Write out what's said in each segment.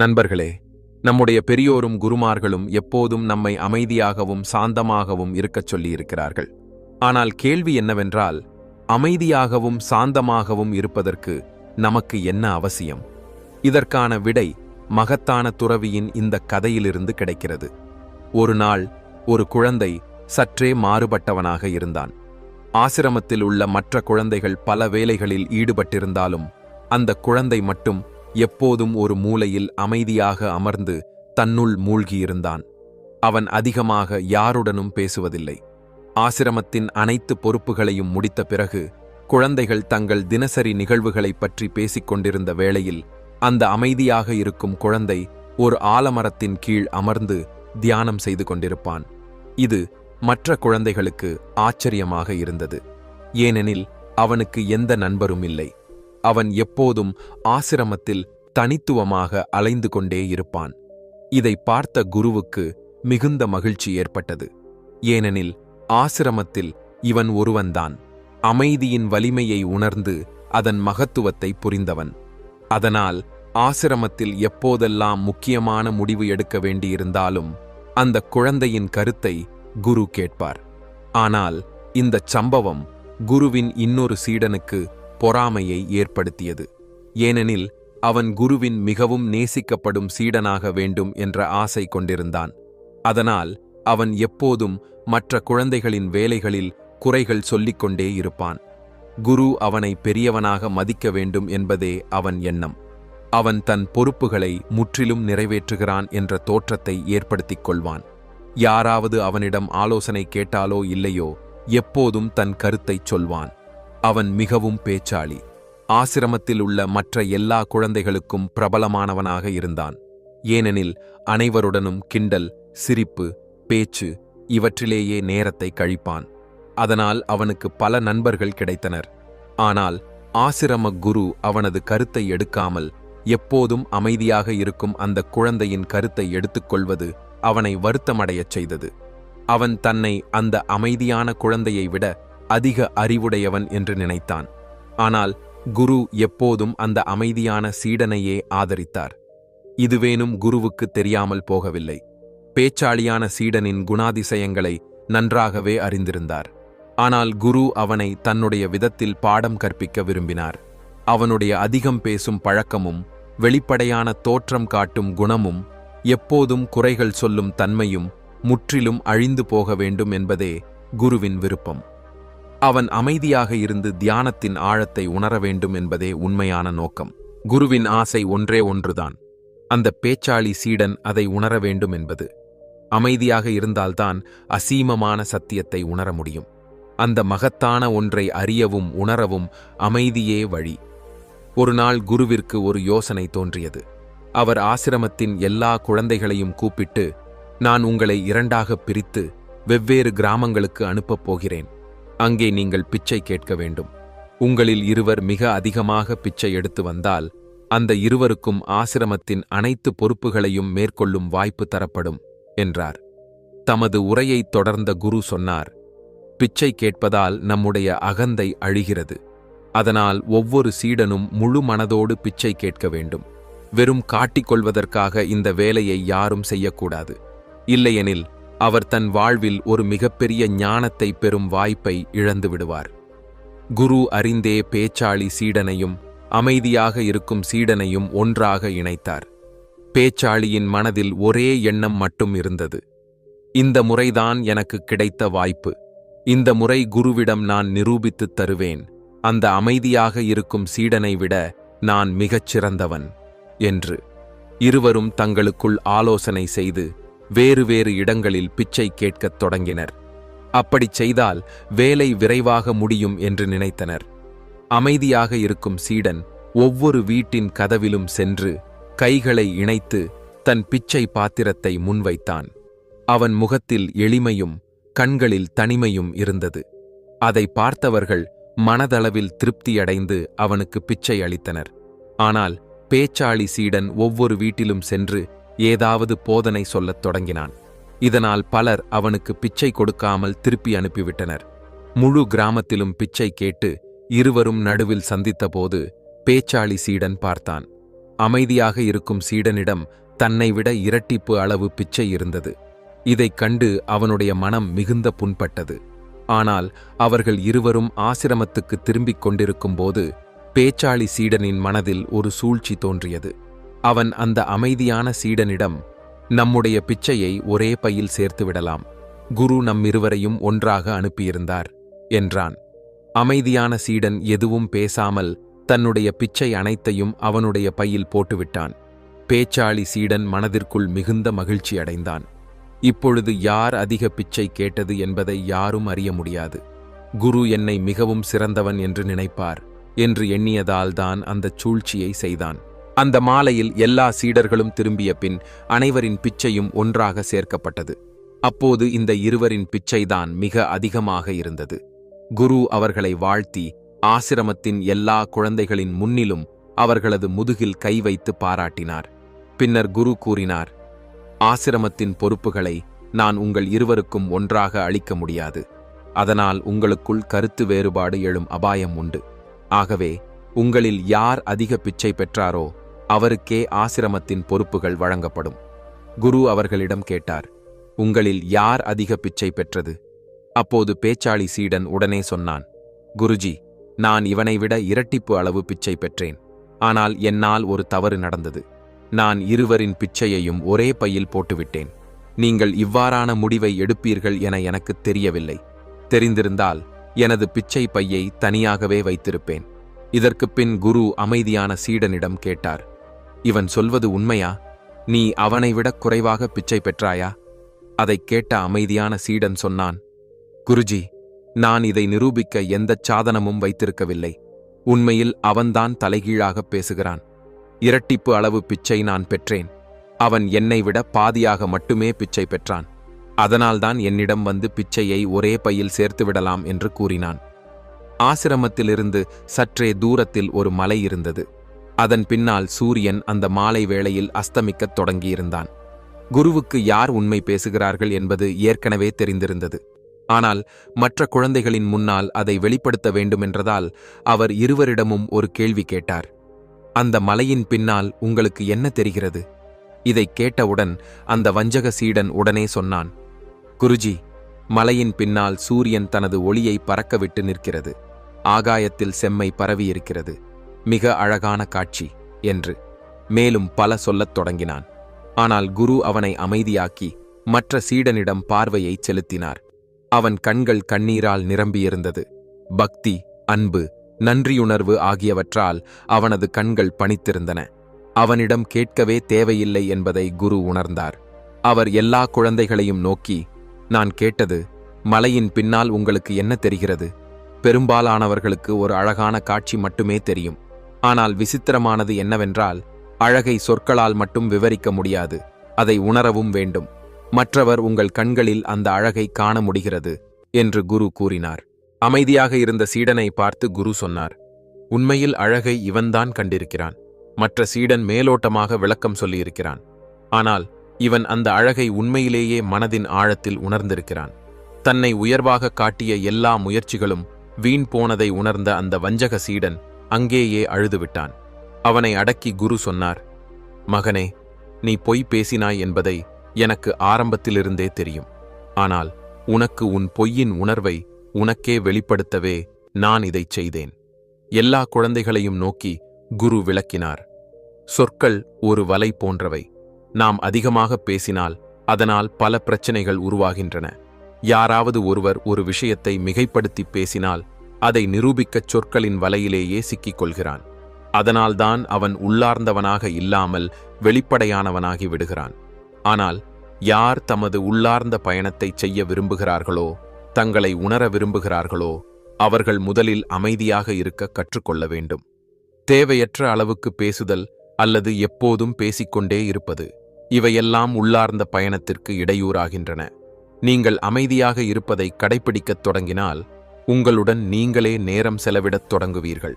நண்பர்களே நம்முடைய பெரியோரும் குருமார்களும் எப்போதும் நம்மை அமைதியாகவும் சாந்தமாகவும் இருக்கச் சொல்லியிருக்கிறார்கள். ஆனால் கேள்வி என்னவென்றால் அமைதியாகவும் சாந்தமாகவும் இருப்பதற்கு நமக்கு என்ன அவசியம்? இதற்கான விடை மகத்தான துறவியின் இந்த கதையிலிருந்து கிடைக்கிறது. ஒரு நாள் ஒரு குழந்தை சற்றே மாறுபட்டவனாக இருந்தான். ஆசிரமத்தில் உள்ள மற்ற குழந்தைகள் பல வேலைகளில் ஈடுபட்டிருந்தாலும் அந்த குழந்தை மட்டும் எப்போதும் ஒரு மூலையில் அமைதியாக அமர்ந்து தன்னுள் மூழ்கியிருந்தான். அவன் அதிகமாக யாருடனும் பேசுவதில்லை. ஆசிரமத்தின் அனைத்து பொறுப்புகளையும் முடித்த பிறகு குழந்தைகள் தங்கள் தினசரி நிகழ்வுகளைப் பற்றி பேசிக் கொண்டிருந்த வேளையில் அந்த அமைதியாக இருக்கும் குழந்தை ஒரு ஆலமரத்தின் கீழ் அமர்ந்து தியானம் செய்து கொண்டிருப்பான். இது மற்ற குழந்தைகளுக்கு ஆச்சரியமாக இருந்தது. ஏனெனில் அவனுக்கு எந்த நண்பரும் இல்லை. அவன் எப்போதும் ஆசிரமத்தில் தனித்துவமாக அலைந்து கொண்டே இருப்பான். இதை பார்த்த குருவுக்கு மிகுந்த மகிழ்ச்சி ஏற்பட்டது. ஏனெனில் ஆசிரமத்தில் இவன் ஒருவன்தான். அமைதியின் வலிமையை உணர்ந்து அதன் மகத்துவத்தை புரிந்தவன். அதனால் ஆசிரமத்தில் எப்போதெல்லாம் முக்கியமான முடிவு எடுக்க வேண்டியிருந்தாலும் அந்த குழந்தையின் கருத்தை குரு கேட்பார். ஆனால் இந்த சம்பவம் குருவின் இன்னொரு சீடனுக்கு பொறாமையை ஏற்படுத்தியது. ஏனெனில் அவன் குருவின் மிகவும் நேசிக்கப்படும் சீடனாக வேண்டும் என்ற ஆசை கொண்டிருந்தான். அதனால் அவன் எப்போதும் மற்ற குழந்தைகளின் வேலைகளில் குறைகள் சொல்லிக்கொண்டே இருப்பான். குரு அவனை பெரியவனாக மதிக்க வேண்டும் என்பதே அவன் எண்ணம். அவன் தன் பொறுப்புகளை முற்றிலும் நிறைவேற்றுகிறான் என்ற தோற்றத்தை ஏற்படுத்திக் கொள்வான். யாராவது அவனிடம் ஆலோசனை கேட்டாலோ இல்லையோ எப்போதும் தன் கருத்தைச் சொல்வான். அவன் மிகவும் பேச்சாளி. ஆசிரமத்தில் உள்ள மற்ற எல்லா குழந்தைகளுக்கும் பிரபலமானவனாக இருந்தான். ஏனெனில் அனைவருடனும் கிண்டல் சிரிப்பு பேச்சு இவற்றிலேயே நேரத்தை கழிப்பான். அதனால் அவனுக்கு பல நண்பர்கள் கிடைத்தனர். ஆனால் ஆசிரம குரு அவனது கருத்தை எடுக்காமல் எப்போதும் அமைதியாக இருக்கும் அந்த குழந்தையின் கருத்தை எடுத்துக்கொள்வது அவனை வருத்தமடையச் செய்தது. அவன் தன்னை அந்த அமைதியான குழந்தையை விட அதிக அறிவுடையவன் என்று நினைத்தான். ஆனால் குரு எப்போதும் அந்த அமைதியான சீடனையே ஆதரித்தார். இதுவேனும் குருவுக்கு தெரியாமல் போகவில்லை. பேச்சாளியான சீடனின் குணாதிசயங்களை நன்றாகவே அறிந்திருந்தார். ஆனால் குரு அவனை தன்னுடைய விதத்தில் பாடம் கற்பிக்க விரும்பினார். அவனுடைய அதிகம் பேசும் பழக்கமும் வெளிப்படையான தோற்றம் காட்டும் குணமும் எப்போதும் குறைகள் சொல்லும் தன்மையும் முற்றிலும் அழிந்து போக வேண்டும் என்பதே குருவின் விருப்பம். அவன் அமைதியாக இருந்து தியானத்தின் ஆழத்தை உணர வேண்டும் என்பதே உண்மையான நோக்கம். குருவின் ஆசை ஒன்றே ஒன்றுதான். அந்த பேச்சாளி சீடன் அதை உணர வேண்டும் என்பது. அமைதியாக இருந்தால்தான் அசீமமான சத்தியத்தை உணர முடியும். அந்த மகத்தான ஒன்றை அறியவும் உணரவும் அமைதியே வழி. ஒரு நாள் குருவிற்கு ஒரு யோசனை தோன்றியது. அவர் ஆசிரமத்தின் எல்லா குழந்தைகளையும் கூப்பிட்டு நான் உங்களை இரண்டாகப் பிரித்து வெவ்வேறு கிராமங்களுக்கு அனுப்பப் போகிறேன். அங்கே நீங்கள் பிச்சை கேட்க வேண்டும். உங்களில் இருவர் மிக அதிகமாக பிச்சை எடுத்து வந்தால் அந்த இருவருக்கும் ஆசிரமத்தின் அனைத்து பொறுப்புகளையும் மேற்கொள்ளும் வாய்ப்பு தரப்படும் என்றார். தமது உரையைத் தொடர்ந்த குரு சொன்னார் பிச்சை கேட்பதால் நம்முடைய அகந்தை அழிகிறது. அதனால் ஒவ்வொரு சீடனும் முழு மனதோடு பிச்சை கேட்க வேண்டும். வெறும் காட்டிக்கொள்வதற்காக இந்த வேலையை யாரும் செய்யக்கூடாது. இல்லையெனில் அவர் தன் வாழ்வில் ஒரு மிகப்பெரிய ஞானத்தை பெறும் வாய்ப்பை இழந்து விடுவார். குரு அறிந்தே பேச்சாளி சீடனையும் அமைதியாக இருக்கும் சீடனையும் ஒன்றாக இணைத்தார். பேச்சாளியின் மனதில் ஒரே எண்ணம் மட்டும் இருந்தது. இந்த முறைதான் எனக்கு கிடைத்த வாய்ப்பு. இந்த முறை குருவிடம் நான் நிரூபித்துத் தருவேன். அந்த அமைதியாக இருக்கும் சீடனை விட நான் மிகச் சிறந்தவன் என்று. இருவரும் தங்களுக்குள் ஆலோசனை செய்து வேறு வேறு இடங்களில் பிச்சை கேட்கத் தொடங்கினர். அப்படிச் செய்தால் வேலை விரைவாக முடியும் என்று நினைத்தனர். அமைதியாக இருக்கும் சீடன் ஒவ்வொரு வீட்டின் கதவிலும் சென்று கைகளை இணைத்து தன் பிச்சை பாத்திரத்தை முன்வைத்தான். அவன் முகத்தில் எளிமையும் கண்களில் தனிமையும் இருந்தது. அதை பார்த்தவர்கள் மனதளவில் திருப்தியடைந்து அவனுக்கு பிச்சை அளித்தனர். ஆனால் பேச்சாளி சீடன் ஒவ்வொரு வீட்டிலும் சென்று ஏதாவது போதனை சொல்லத் தொடங்கினான். இதனால் பலர் அவனுக்கு பிச்சை கொடுக்காமல் திருப்பி அனுப்பிவிட்டனர். முழு கிராமத்திலும் பிச்சை கேட்டு இருவரும் நடுவில் சந்தித்தபோது பேச்சாளி சீடன் பார்த்தான். அமைதியாக இருக்கும் சீடனிடம் தன்னை விட இரட்டிப்பு அளவு பிச்சை இருந்தது. இதைக் கண்டு அவனுடைய மனம் மிகுந்த புண்பட்டது. ஆனால் அவர்கள் இருவரும் ஆசிரமத்துக்கு திரும்பிக் கொண்டிருக்கும்போது பேச்சாளி சீடனின் மனதில் ஒரு சூழ்ச்சி தோன்றியது. அவன் அந்த அமைதியான சீடனிடம் நம்முடைய பிச்சையை ஒரே பையில் சேர்த்து விடலாம். குரு நம்மிருவரையும் ஒன்றாக அனுப்பியிருந்தார் என்றான். அமைதியான சீடன் எதுவும் பேசாமல் தன்னுடைய பிச்சை அனைத்தையும் அவனுடைய பையில் போட்டுவிட்டான். பேச்சாளி சீடன் மனதிற்குள் மிகுந்த மகிழ்ச்சி அடைந்தான். இப்பொழுது யார் அதிக பிச்சை கேட்டது என்பதை யாரும் அறிய முடியாது. குரு என்னை மிகவும் சிறந்தவன் என்று நினைப்பார் என்று எண்ணியதால்தான் அந்தச் சூழ்ச்சியை செய்தான். அந்த மாலையில் எல்லா சீடர்களும் திரும்பிய பின் அனைவரின் பிச்சையும் ஒன்றாக சேர்க்கப்பட்டது. அப்போது இந்த இருவரின் பிச்சைதான் மிக அதிகமாக இருந்தது. குரு அவர்களை வாழ்த்தி ஆசிரமத்தின் எல்லா குழந்தைகளின் முன்னிலும் அவர்களது முதுகில் கை வைத்து பாராட்டினார். பின்னர் குரு கூறினார் ஆசிரமத்தின் பொறுப்புகளை நான் உங்கள் இருவருக்கும் ஒன்றாக அளிக்க முடியாது. அதனால் உங்களுக்குள் கருத்து வேறுபாடு எழும் அபாயம் உண்டு. ஆகவே உங்களில் யார் அதிக பிச்சை பெற்றாரோ அவருக்கே ஆசிரமத்தின் பொறுப்புகள் வழங்கப்படும். குரு அவர்களிடம் கேட்டார் உங்களில் யார் அதிக பிச்சை பெற்றது? அப்போது பேச்சாளி சீடன் உடனே சொன்னான் குருஜி நான் இவனை விட இரட்டிப்பு அளவு பிச்சை பெற்றேன். ஆனால் என்னால் ஒரு தவறு நடந்தது. நான் இருவரின் பிச்சையையும் ஒரே பையில் போட்டுவிட்டேன். நீங்கள் இவ்வாறான முடிவை எடுப்பீர்கள் என எனக்கு தெரியவில்லை. தெரிந்திருந்தால் எனது பிச்சை பையை தனியாகவே வைத்திருப்பேன். இதற்குப் பின் குரு அமைதியான சீடனிடம் கேட்டார் இவன் சொல்வது உண்மையா? நீ அவனை விடக் குறைவாக பிச்சை பெற்றாயா? அதைக் கேட்ட அமைதியான சீடன் சொன்னான் குருஜி நான் இதை நிரூபிக்க எந்தச் சாதனமும் வைத்திருக்கவில்லை. உண்மையில் அவன்தான் தலைகீழாகப் பேசுகிறான். இரட்டிப்பு அளவு பிச்சை நான் பெற்றேன். அவன் என்னை விட பாதியாக மட்டுமே பிச்சை பெற்றான். அதனால்தான் என்னிடம் வந்து பிச்சையை ஒரே பையில் சேர்த்துவிடலாம் என்று கூறினான். ஆசிரமத்திலிருந்து சற்றே தூரத்தில் ஒரு மலை இருந்தது. அதன் பின்னால் சூரியன் அந்த மாலை வேளையில் அஸ்தமிக்கத் தொடங்கியிருந்தான். குருவுக்கு யார் உண்மை பேசுகிறார்கள் என்பது ஏற்கனவே தெரிந்திருந்தது. ஆனால் மற்ற குழந்தைகளின் முன்னால் அதை வெளிப்படுத்த வேண்டுமென்றதால் அவர் இருவரிடமும் ஒரு கேள்வி கேட்டார். அந்த மலையின் பின்னால் உங்களுக்கு என்ன தெரிகிறது? இதை கேட்டவுடன் அந்த வஞ்சக சீடன் உடனே சொன்னான் குருஜி மலையின் பின்னால் சூரியன் தனது ஒளியை பறக்கவிட்டு நிற்கிறது. ஆகாயத்தில் செம்மை பரவியிருக்கிறது. மிக அழகான காட்சி என்று மேலும் பல சொல்லத் தொடங்கினான். ஆனால் குரு அவனை அமைதியாக்கி மற்ற சீடனிடம் பார்வையை செலுத்தினார். அவன் கண்கள் கண்ணீரால் நிரம்பியிருந்தது. பக்தி அன்பு நன்றியுணர்வு ஆகியவற்றால் அவனது கண்கள் பணித்திருந்தன. அவனிடம் கேட்கவே தேவையில்லை என்பதை குரு உணர்ந்தார். அவர் எல்லா குழந்தைகளையும் நோக்கி நான் கேட்டது மலையின் பின்னால் உங்களுக்கு என்ன தெரிகிறது? பெரும்பாலானவர்களுக்கு ஒரு அழகான காட்சி மட்டுமே தெரியும். ஆனால் விசித்திரமானது என்னவென்றால் அழகை சொற்களால் மட்டும் விவரிக்க முடியாது அதை உணரவும் வேண்டும். மற்றவர் உங்கள் கண்களில் அந்த அழகை காண முடிகிறது என்று குரு கூறினார். அமைதியாக இருந்த சீடனை பார்த்து குரு சொன்னார் உண்மையில் அழகை இவன்தான் கண்டிருக்கிறான். மற்ற சீடன் மேலோட்டமாக விளக்கம் சொல்லியிருக்கிறான். ஆனால் இவன் அந்த அழகை உண்மையிலேயே மனதின் ஆழத்தில் உணர்ந்திருக்கிறான். தன்னை உயர்வாக காட்டிய எல்லா முயற்சிகளும் வீண் போனதை உணர்ந்த அந்த வஞ்சக சீடன் அங்கேயே அழுதுவிட்டான். அவனை அடக்கி குரு சொன்னார் மகனே நீ பொய் பேசினாய் என்பதை எனக்கு ஆரம்பத்திலிருந்தே தெரியும். ஆனால் உனக்கு உன் பொய்யின் உணர்வை உனக்கே வெளிப்படுத்தவே நான் இதைச் செய்தேன். எல்லா குழந்தைகளையும் நோக்கி குரு விளக்கினார் சொற்கள் ஒரு வலை போன்றவை. நாம் அதிகமாக பேசினால் அதனால் பல பிரச்சனைகள் உருவாகின்றன. யாராவது ஒருவர் ஒரு விஷயத்தை மிகைப்படுத்தி பேசினால் அதை நிரூபிக்கச் சொற்களின் வலையிலேயே சிக்கிக் கொள்கிறான் அதனால்தான் அவன் உள்ளார்ந்தவனாக இல்லாமல் வெளிப்படையானவனாகி விடுகிறான். ஆனால் யார் தமது உள்ளார்ந்த பயணத்தை செய்ய விரும்புகிறார்களோ தங்களை உணர விரும்புகிறார்களோ அவர்கள் முதலில் அமைதியாக இருக்க கற்றுக்கொள்ள வேண்டும். தேவையற்ற அளவுக்கு பேசுதல் அல்லது எப்போதும் பேசிக்கொண்டே இருப்பது இவையெல்லாம் உள்ளார்ந்த பயணத்திற்கு இடையூறாகின்றன. நீங்கள் அமைதியாக இருப்பதை கடைபிடிக்கத் தொடங்கினால் உங்களுடன் நீங்களே நேரம் செலவிடத் தொடங்குவீர்கள்.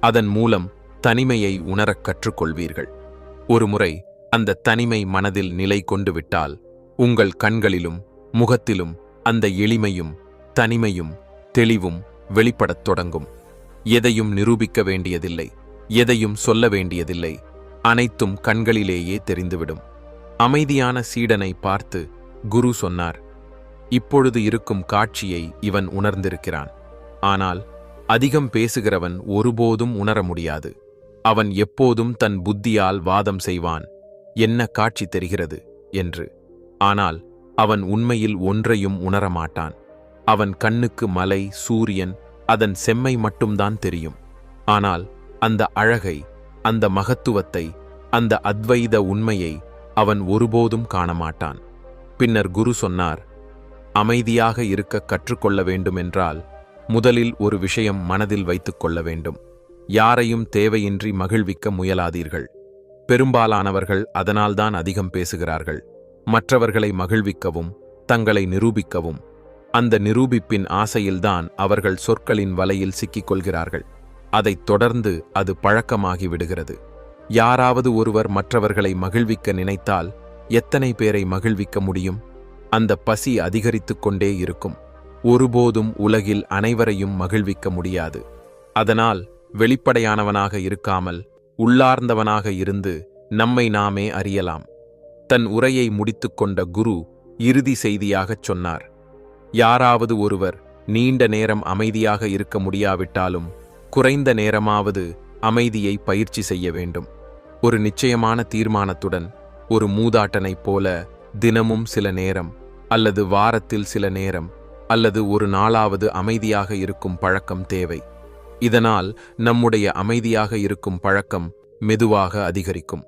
அதன் மூலம் தனிமையை உணரக் கற்றுக்கொள்வீர்கள். ஒருமுறை அந்த தனிமை மனதில் நிலை கொண்டு விட்டால் உங்கள் கண்களிலும் முகத்திலும் அந்த எளிமையும் தனிமையும் தெளிவும் வெளிப்படத் தொடங்கும். எதையும் நிரூபிக்க வேண்டியதில்லை எதையும் சொல்ல வேண்டியதில்லை அனைத்தும் கண்களிலேயே தெரிந்துவிடும். அமைதியான சீடனை பார்த்து குரு சொன்னார் இப்பொழுது இருக்கும் காட்சியை இவன் உணர்ந்திருக்கிறான். ஆனால் அதிகம் பேசுகிறவன் ஒருபோதும் உணர முடியாது. அவன் எப்போதும் தன் புத்தியால் வாதம் செய்வான். என்ன காட்சி தெரிகிறது? என்று. ஆனால் அவன் உண்மையில் ஒன்றையும் உணரமாட்டான் அவன் கண்ணுக்கு மலை சூரியன் அதன் செம்மை மட்டும்தான் தெரியும். ஆனால் அந்த அழகை அந்த மகத்துவத்தை அந்த அத்வைத உண்மையை அவன் ஒருபோதும் காணமாட்டான். பின்னர் குரு சொன்னார் அமைதியாக இருக்க கற்றுக்கொள்ள வேண்டுமென்றால் முதலில் ஒரு விஷயம் மனதில் வைத்துக் கொள்ள வேண்டும். யாரையும் தேவையின்றி மகிழ்விக்க முயலாதீர்கள். பெரும்பாலானவர்கள் அதனால்தான் அதிகம் பேசுகிறார்கள். மற்றவர்களை மகிழ்விக்கவும் தங்களை நிரூபிக்கவும். அந்த நிரூபிப்பின் ஆசையில்தான் அவர்கள் சொற்களின் வலையில் சிக்கிக் கொள்கிறார்கள் அதைத் தொடர்ந்து அது பழக்கமாகி விடுகிறது யாராவது ஒருவர் மற்றவர்களை மகிழ்விக்க நினைத்தால் எத்தனை பேரை மகிழ்விக்க முடியும்? அந்த பசி அதிகரித்து கொண்டே இருக்கும். ஒருபோதும் உலகில் அனைவரையும் மகிழ்விக்க முடியாது. அதனால் வெளிப்படையானவனாக இருக்காமல் உள்ளார்ந்தவனாக இருந்து நம்மை நாமே அறியலாம். தன் உரையை முடித்துக்கொண்ட குரு இறுதி செய்தியாகச் சொன்னார். யாராவது ஒருவர் நீண்ட நேரம் அமைதியாக இருக்க முடியாவிட்டாலும் குறைந்த நேரமாவது அமைதியை பயிற்சி செய்ய வேண்டும். ஒரு நிச்சயமான தீர்மானத்துடன் ஒரு மூதாட்டனைப் போல தினமும் சில நேரம் அல்லது வாரத்தில் சில நேரம் அல்லது ஒரு நாளாவது அமைதியாக இருக்கும் பழக்கம் தேவை. இதனால் நம்முடைய அமைதியாக இருக்கும் பழக்கம் மெதுவாக அதிகரிக்கும்.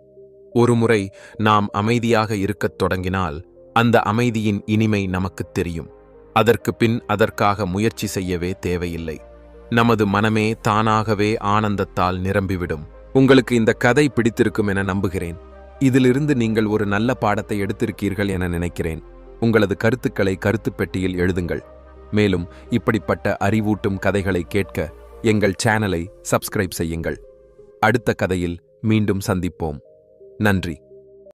ஒருமுறை நாம் அமைதியாக இருக்கத் தொடங்கினால் அந்த அமைதியின் இனிமை நமக்குத் தெரியும். அதற்கு பின் அதற்காக முயற்சி செய்யவே தேவையில்லை. நமது மனமே தானாகவே ஆனந்தத்தால் நிரம்பிவிடும். உங்களுக்கு இந்த கதை பிடித்திருக்கும் என நம்புகிறேன். இதிலிருந்து நீங்கள் ஒரு நல்ல பாடத்தை எடுத்திருக்கீர்கள் என நினைக்கிறேன். உங்களது கருத்துக்களை கருத்து பெட்டியில் எழுதுங்கள். மேலும் இப்படிப்பட்ட அறிவூட்டும் கதைகளை கேட்க எங்கள் சேனலை சப்ஸ்கிரைப் செய்யுங்கள். அடுத்த கதையில் மீண்டும் சந்திப்போம். நன்றி.